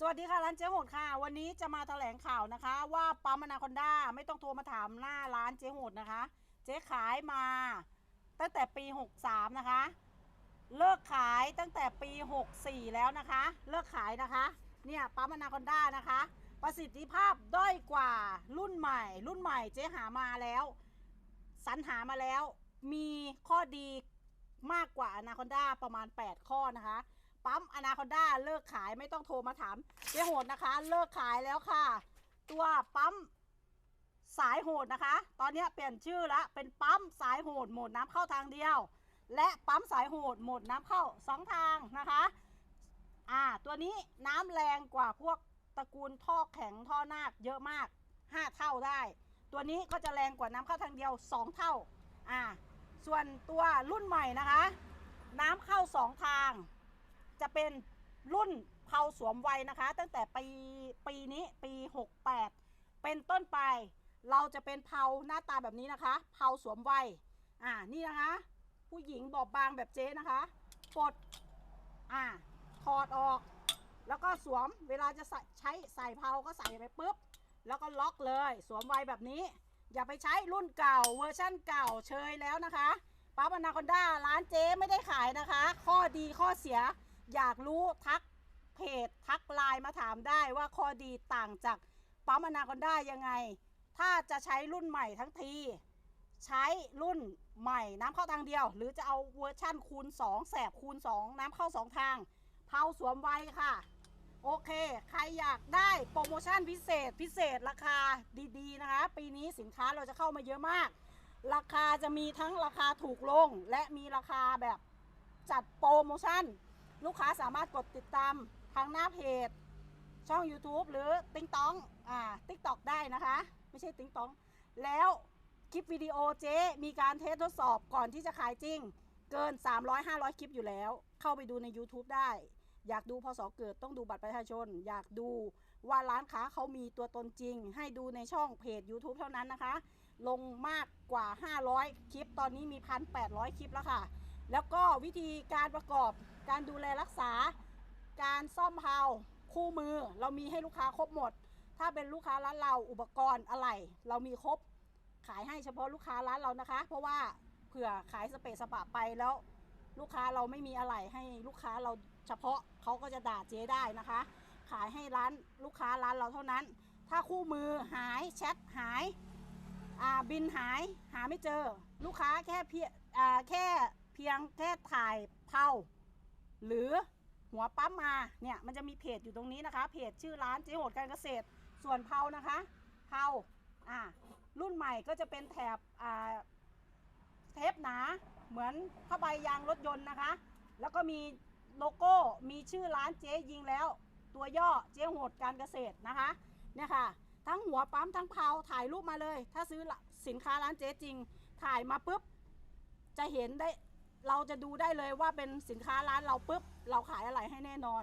สวัสดีค่ะร้านเจ๊โหดค่ะ วันนี้จะมาแถลงข่าวนะคะ ว่าปั๊มอนาคอนด้าไม่ต้องโทรมาถามหน้าร้านเจ๊โหดนะคะ เจ๊ขายมาตั้งแต่ปี 63 นะคะ เลิกขายตั้งแต่ปี 64 แล้วนะคะ เลิกขายนะคะเนี่ยปั๊มอนาคอนด้านะคะ ประสิทธิภาพด้อยกว่ารุ่นใหม่ รุ่นใหม่เจ๊หามาแล้วสรรหามาแล้วมีข้อดีมากกว่าอนาคอนด้าประมาณ 8 ข้อนะคะ ปั๊มอนาคอนด้าเลิกขายไม่ต้องโทรมาถามเจ๊โหดนะคะ เลิกขายแล้วค่ะ ตัวปั๊มสายโหดนะคะ ตอนนี้เปลี่ยนชื่อแล้วเป็นปั๊มสายโหดโหมดน้ำเข้าทางเดียว และปั๊มสายโหดโหมดน้ำเข้าสองทางนะคะอ่าตัวนี้น้ำแรงกว่าพวกตระกูลท่อแข็งท่อนาคเยอะมาก 5 เท่าได้ ตัวนี้ก็จะแรงกว่าน้ำเข้าทางเดียว 2 เท่าอ่าส่วนตัวรุ่นใหม่นะคะ น้ำเข้าสองทาง จะเป็นรุ่นเผาสวมไวนะคะ ตั้งแต่ปีปีนี้ปี 68 เป็นต้นไป เราจะเป็นเผาหน้าตาแบบนี้นะคะเผาสวมไวอ่านี่นะคะ ผู้หญิงบอบบางแบบเจ๊นะคะปลดอ่าถอดออก แล้วก็สวมเวลาจะใส่ใช้ใส่เผาก็ใส่ไปปุ๊บ แล้วก็ล็อกเลยสวมไวแบบนี้ อย่าไปใช้รุ่นเก่าเวอร์ชั่นเก่าเชยแล้วนะคะปั๊บอนาคอนด้าร้านเจ๊ไม่ได้ขายนะคะ ข้อดีข้อเสีย อยากรู้ทักเพจทักไลน์มาถามได้ว่าข้อดีต่างจากปั๊มอนาคอนด้ายังไง ถ้าจะใช้รุ่นใหม่ทั้งที ใช้รุ่นใหม่น้ำเข้าทางเดียว หรือจะเอาเวอร์ชั่นคูณ 2 แสบคูณ 2 น้ำเข้า 2 ทางเผาสวมไว้ค่ะ โอเค ใครอยากได้โปรโมชั่นพิเศษพิเศษราคาดีๆนะคะ ปีนี้สินค้าเราจะเข้ามาเยอะมาก ราคาจะมีทั้งราคาถูกลง และมีราคาแบบจัดโปรโมชั่น ลูกค้าสามารถกดติดตามทางหน้าเพจ ช่อง YouTube หรือติ๊งต้องอ่าติ๊กตอกได้นะคะ ไม่ใช่ติ๊งต้องแล้วคลิปวิดีโอเจ๊มีการเทสทดสอบก่อนที่จะขายจริง เกิน 300-500 คลิปอยู่แล้ว เข้าไปดูใน YouTube ได้ อยากดูพศเกิดต้องดูบัตรประชาชน อยากดูว่าร้านค้าเขามีตัวตนจริง ให้ดูในช่องเพจ YouTube เท่านั้นนะคะ ลงมากกว่า 500 คลิป ตอนนี้มี 1,800 คลิปแล้วค่ะ แล้วก็วิธีการประกอบการดูแลรักษา การซ่อมเพลาคู่มือ เรามีให้ลูกค้าครบหมด ถ้าเป็นลูกค้าร้านเราอุปกรณ์อะไรเรามีครบขายให้เฉพาะลูกค้าร้านเรานะคะ เพราะว่าเผื่อขายสเปซสปะไปแล้ว ลูกค้าเราไม่มีอะไรให้ลูกค้าเราเฉพาะเขาก็จะด่าเจ๊ได้นะคะ ขายให้ร้านลูกค้าร้านเราเท่านั้น ถ้าคู่มือหายแชทหายบินหายหาไม่เจอ ลูกค้าแค่เพียแค่ พียงแค่ถ่ายเผาหรือหัวปั๊มมาเนี่ยมันจะมีเพจอยู่ตรงนี้นะคะ เพจชื่อร้านเจ๊โหดการเกษตร ส่วนเผานะคะเผาอ่ารุ่นใหม่ก็จะเป็นแถบอ่าเทปหนาเหมือนผ้าใบยางรถยนต์นะคะ แล้วก็มีโลโก้มีชื่อร้านเจ๊ยิงแล้ว ตัวย่อเจ๊โหดการเกษตรนะคะเนี่ยค่ะทั้งหัวปั๊มทั้งเพาถ่ายรูปมาเลย ถ้าซื้อสินค้าร้านเจ๊จริง ถ่ายมาปุ๊บจะเห็นได้ เราจะดูได้เลยว่าเป็นสินค้าร้านเราปุ๊บ เราขายอะไรให้แน่นอน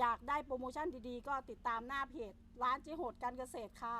อยากได้โปรโมชั่นดีๆ ก็ติดตามหน้าเพจ ร้านเจ๊โหดการเกษตรค่ะ